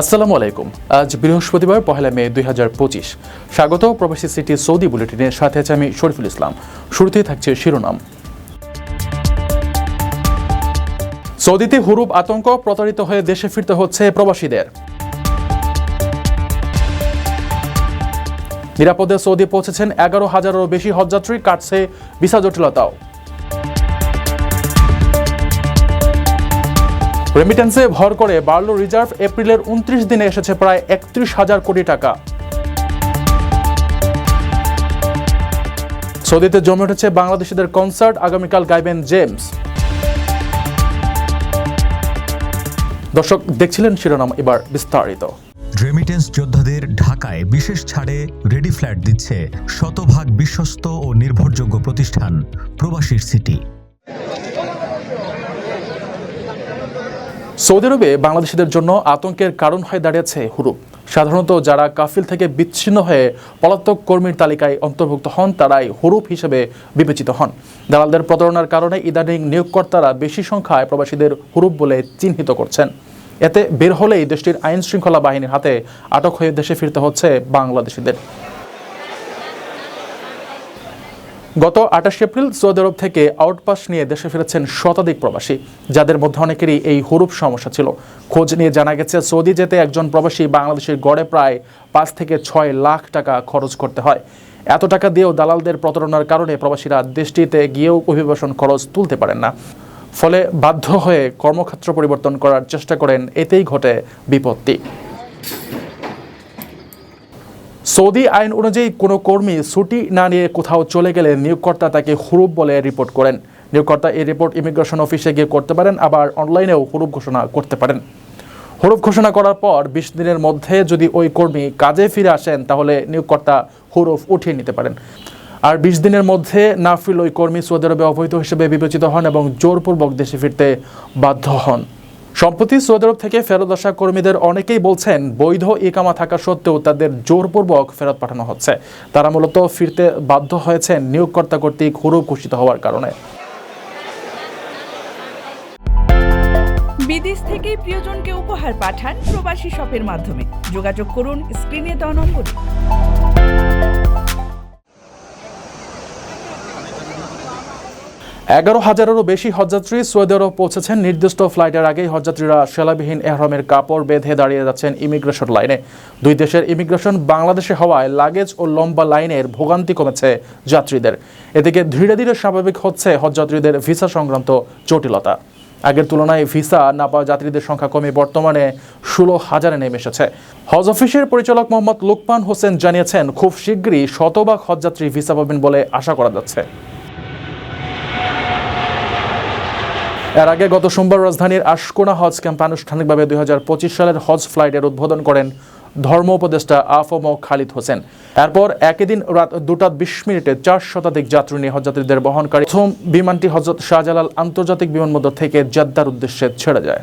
আসসালামু আলাইকুম। আজ বৃহস্পতিবার, পহেলা মে দুই হাজার পঁচিশ। স্বাগত প্রবাসী সিটি সৌদি বুলেটিনের সাথে আছে আমি শরীফুল ইসলাম। শুরুতেই থাকছে শিরোনাম। সৌদিতে হুরুপ আতঙ্ক, প্রতারিত হয়ে দেশে ফিরতে হচ্ছে প্রবাসীদের। নিরাপদে সৌদি পৌঁছেছেন এগারো হাজারেরও বেশি হজযাত্রী, কাটছে ভিসা জটিলতাও। রেমিটেন্সে ভর করে বাড়ল রিজার্ভ এপ্রিলের উনত্রিশ দিনে এসেছে প্রায় একত্রিশ হাজার কোটি টাকা। সৌদিতে জমে উঠেছে বাংলাদেশিদের কনসার্ট আগামীকাল গাইবেন জেমস। দর্শক, দেখছিলেন শিরোনাম এবার বিস্তারিত। রেমিটেন্স যোদ্ধাদের ঢাকায় বিশেষ ছাড়ে রেডি ফ্ল্যাট দিচ্ছে শতভাগ বিশ্বস্ত ও নির্ভরযোগ্য প্রতিষ্ঠান, প্রবাসীর সিটি সৌদি আরবে বাংলাদেশিদের জন্য আতঙ্কের কারণ হয়ে দাঁড়িয়েছে হুরুপ। সাধারণত যারা কাফিল থেকে বিচ্ছিন্ন হয়ে পলাতক কর্মীর তালিকায় অন্তর্ভুক্ত হন, তারাই হুরুপ হিসেবে বিবেচিত হন। দালালদের প্রতারণার কারণে ইদানিং নিয়োগকর্তারা বেশি সংখ্যায় প্রবাসীদের হুরুপ বলে চিহ্নিত করছেন। এতে বের হলেই দেশটির আইন শৃঙ্খলা বাহিনীর হাতে আটক হয়ে দেশে ফিরতে হচ্ছে বাংলাদেশিদের। গত আঠাশ এপ্রিল সৌদি আরব থেকে আউটপাস নিয়ে দেশে ফিরেছেন শতাধিক প্রবাসী, যাদের মধ্যে অনেকেরই এই হুরুপ সমস্যা ছিল। খোঁজ নিয়ে জানা গেছে, সৌদি যেতে একজন প্রবাসী বাংলাদেশের গড়ে প্রায় পাঁচ থেকে ছয় লাখ টাকা খরচ করতে হয়। এত টাকা দিয়েও দালালদের প্রতারণার কারণে প্রবাসীরা দেশটিতে গিয়েও অভিবাসন খরচ তুলতে পারেন না। ফলে বাধ্য হয়ে কর্মক্ষেত্র পরিবর্তন করার চেষ্টা করেন, এতেই ঘটে বিপত্তি। সৌদি আইন অনুযায়ী কোনো কর্মী ছুটি না নিয়ে কোথাও চলে গেলে নিয়োগকর্তা তাকে হুরুপ বলে রিপোর্ট করেন। নিয়োগকর্তা এই রিপোর্ট ইমিগ্রেশন অফিসে গিয়ে করতে পারেন, আবার অনলাইনেও হুরুপ ঘোষণা করতে পারেন। হুরুপ ঘোষণা করার পর বিশ দিনের মধ্যে যদি ওই কর্মী কাজে ফিরে আসেন, তাহলে নিয়োগকর্তা হুরুফ উঠিয়ে নিতে পারেন। আর বিশ দিনের মধ্যে না ফিরল ওই কর্মী সৌদি আরবে অবৈধ হিসেবে বিবেচিত হন এবং জোরপূর্বক দেশে ফিরতে বাধ্য হন। সম্প্রতি সৌদি আরব থেকে ফেরত আসা কর্মীদের অনেকেই বলছেন, বৈধ ইকামা থাকা সত্ত্বেও তাদের জোরপূর্বক ফেরত পাঠানো হচ্ছে। তারা মূলত ফিরতে বাধ্য হয়েছেন নিয়োগকর্তা কর্তৃক হুরুপ ঘোষিত হওয়ার কারণে। বিদেশ থেকে প্রিয়জনকে উপহার পাঠান প্রবাসী শপের মাধ্যমে। যোগাযোগ করুন, স্ক্রিনে দেওয়া নম্বরে। এগারো হাজারেরও বেশি হজযাত্রী সৌদি আরব পৌঁছেছেন। নির্দিষ্ট ফ্লাইটের আগেই হজযাত্রীরা সেলাবিহীন এহরমের কাপড় বেঁধে দাঁড়িয়ে যাচ্ছেন ইমিগ্রেশন লাইনে। দুই দেশের ইমিগ্রেশন বাংলাদেশে হওয়ায় লাগেজ ও লম্বা লাইনের ভোগান্তি কমেছে যাত্রীদের। এদিকে ধীরে ধীরে স্বাভাবিক হচ্ছে হজযাত্রীদের ভিসা সংক্রান্ত জটিলতা। আগের তুলনায় ভিসা না পাওয়া যাত্রীদের সংখ্যা কমে বর্তমানে ষোলো হাজারে নেমে এসেছে। হজ অফিসের পরিচালক মোহাম্মদ লুকমান হোসেন জানিয়েছেন, খুব শীঘ্রই শতভাগ হজযাত্রী ভিসা পাবেন বলে আশা করা যাচ্ছে। এর আগে গত সোমবার রাজধানীর আশকোনা হজ ক্যাম্প আনুষ্ঠানিকভাবে দুই হাজার পঁচিশ সালের হজ ফ্লাইটের উদ্বোধন করেন ধর্ম উপদেষ্টা আফম খালিদ হোসেন। এরপর একই দিন রাত দুটা বিশ মিনিটে চার শতাধিক যাত্রী নিয়ে হজযাত্রীদের বহনকারী প্রথম বিমানটি হজরত শাহজালাল আন্তর্জাতিক বিমানবন্দর থেকে জাদ্দার উদ্দেশ্যে ছেড়ে যায়।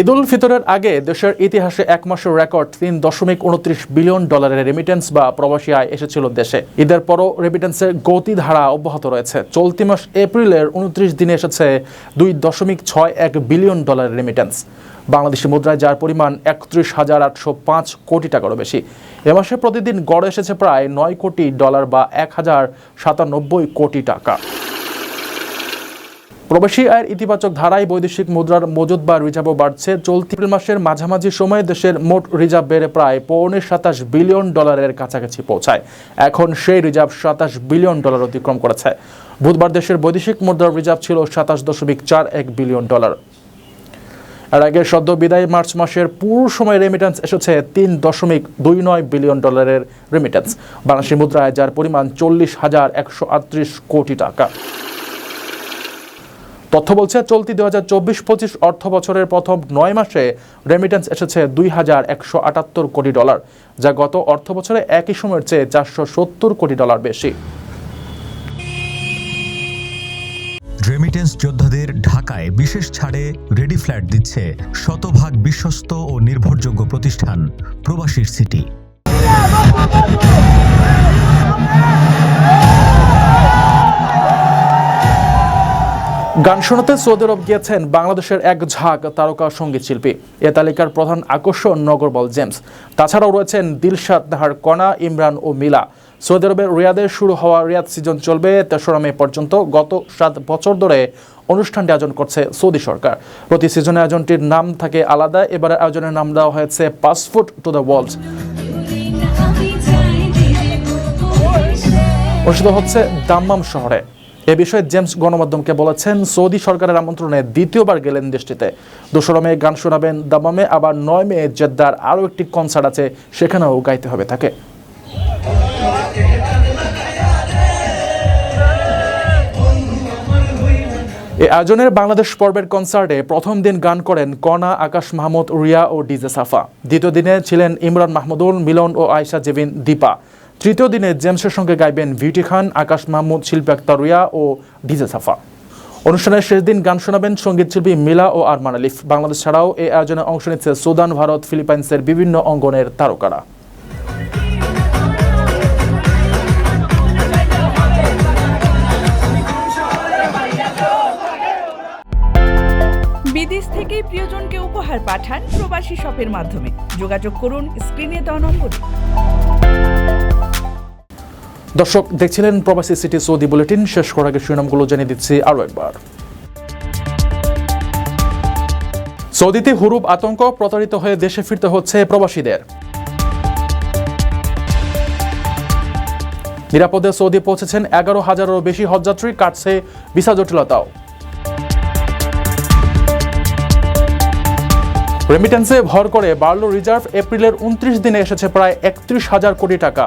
ঈদ উল ফিতরের আগে দেশের ইতিহাসে এক মাসের রেকর্ড তিন দশমিক উনত্রিশ বিলিয়ন ডলারের রেমিটেন্স বা প্রবাসী আয় এসেছিল দেশে। ঈদের পরও রেমিটেন্সের গতিধারা অব্যাহত রয়েছে। চলতি মাস এপ্রিলের উনত্রিশ দিনে এসেছে দুই দশমিক ছয় এক বিলিয়ন ডলারের রেমিটেন্স বাংলাদেশি মুদ্রায় যার পরিমাণ একত্রিশ হাজার আটশো পাঁচ কোটি টাকারও বেশি। এ মাসে প্রতিদিন গড় এসেছে প্রায় নয় কোটি ডলার বা এক হাজার সাতানব্বই কোটি টাকা। প্রবাসী আয়ের ইতিবাচক ধারায় বৈদেশিক মুদ্রার মজুদ বা রিজার্ভও বাড়ছে। চলতি এপ্রিল মাসের মাঝামাঝি সময়ে দেশের মোট রিজার্ভ বেড়ে প্রায় পৌনে সাতাশ বিলিয়ন ডলারের কাছাকাছি পৌঁছায়। এখন সেই রিজার্ভ সাতাশ বিলিয়ন ডলার অতিক্রম করেছে। বুধবার দেশের বৈদেশিক মুদ্রার রিজার্ভ ছিল সাতাশ দশমিক চার এক বিলিয়ন ডলার। এর আগে সদ্য বিদায় মার্চ মাসের পুরো সময় রেমিটেন্স এসেছে তিন দশমিক দুই নয় বিলিয়ন ডলারের রেমিটেন্স বাংলাদেশি মুদ্রায় যার পরিমাণ চল্লিশ হাজার একশো আটত্রিশ কোটি টাকা। তথ্য বলছে, চলতি দু হাজার চব্বিশ পঁচিশ অর্থ বছরের প্রথম নয় মাসে রেমিটেন্স এসেছে দুই হাজার একশো আটাত্তর কোটি ডলার, যা গত অর্থ বছরে একই সময়ের চেয়ে চারশো সত্তর কোটি ডলার বেশি। রেমিটেন্স যোদ্ধাদের ঢাকায় বিশেষ ছাড়ে রেডি ফ্ল্যাট দিচ্ছে শতভাগ বিশ্বস্ত ও নির্ভরযোগ্য প্রতিষ্ঠান প্রবাসীর সিটি। গান শোনাতে সৌদি আরব গিয়েছেন বাংলাদেশের এক ঝাঁক তারকা সংগীত শিল্পী। এ তালিকার প্রধান আকর্ষণ নগরবল জেমস। তাছাড়াও রয়েছেন দিলশাদ নাহার কণা ইমরান ও মিলা। সৌদি আরবের রিয়াদে শুরু হওয়া রিয়াদ সিজন চলবে তেসরা মে পর্যন্ত। গত সাত বছর ধরে অনুষ্ঠানটি আয়োজন করছে সৌদি সরকার। প্রতি সিজনে আয়োজনটির নাম থাকে আলাদা। এবারে আয়োজনের নাম দেওয়া হয়েছে পাসপোর্ট টু দ্য ওয়ার্ল্ড অনুষ্ঠিত হচ্ছে দাম্মাম শহরে। এ বিষয়ে জেমস গণমাধ্যমকে বলেছেন, সৌদি সরকারের আমন্ত্রণে দ্বিতীয়বার গেলেন দেশটিতে। দোসরা মে গান শোনাবেন দাম্মামে আবার নয় মে জেদ্দার আরও একটি কনসার্ট আছে, সেখানেও গাইতে হবে তাকে। এ আয়োজনের বাংলাদেশ পর্বের কনসার্টে প্রথম দিন গান করেন কণা আকাশ মাহমুদ, রিয়া ও ডিজে সাফা। দ্বিতীয় দিনে ছিলেন ইমরান মাহমুদুল, মিলন ও আয়শা জেবিন দীপা। তৃতীয় দিনে জেমসের সঙ্গে গাইবেন বিউটি খান, আকাশ মাহমুদ, শিল্পী আক্তার রিয়া ও ডিজে সাফা। অনুষ্ঠানের শেষ দিন গান শোনাবেন সংগীত শিল্পী মিলা ও আরমান আলিফ। বাংলাদেশ ছাড়াও এই আয়োজনে অংশ নিচ্ছে সুদান ভারত, ফিলিপাইন্সের বিভিন্ন অঙ্গনের তারকারা। বিদেশ থেকে প্রিয়জনকে উপহার পাঠান প্রবাসী শপের মাধ্যমে। যোগাযোগ করুন স্ক্রিনে নম্বরে। দর্শক, দেখছিলেন প্রবাসী সিটি সৌদি বুলেটিন। শেষ করার আগে শিরোনামগুলো জানিয়ে দিচ্ছি আরও একবার। সৌদিতে হুরুপ আতঙ্ক, প্রতারিত হয়ে দেশে ফিরতে হচ্ছে প্রবাসীদের। নিরাপদে সৌদি পৌঁছেছেন এগারো হাজারেরও বেশি হজযাত্রী, কাটছে ভিসা জটিলতাও। রেমিটেন্সে ভর করে বাড়ল রিজার্ভ এপ্রিলের উনত্রিশ দিনে এসেছে প্রায় একত্রিশ হাজার কোটি টাকা।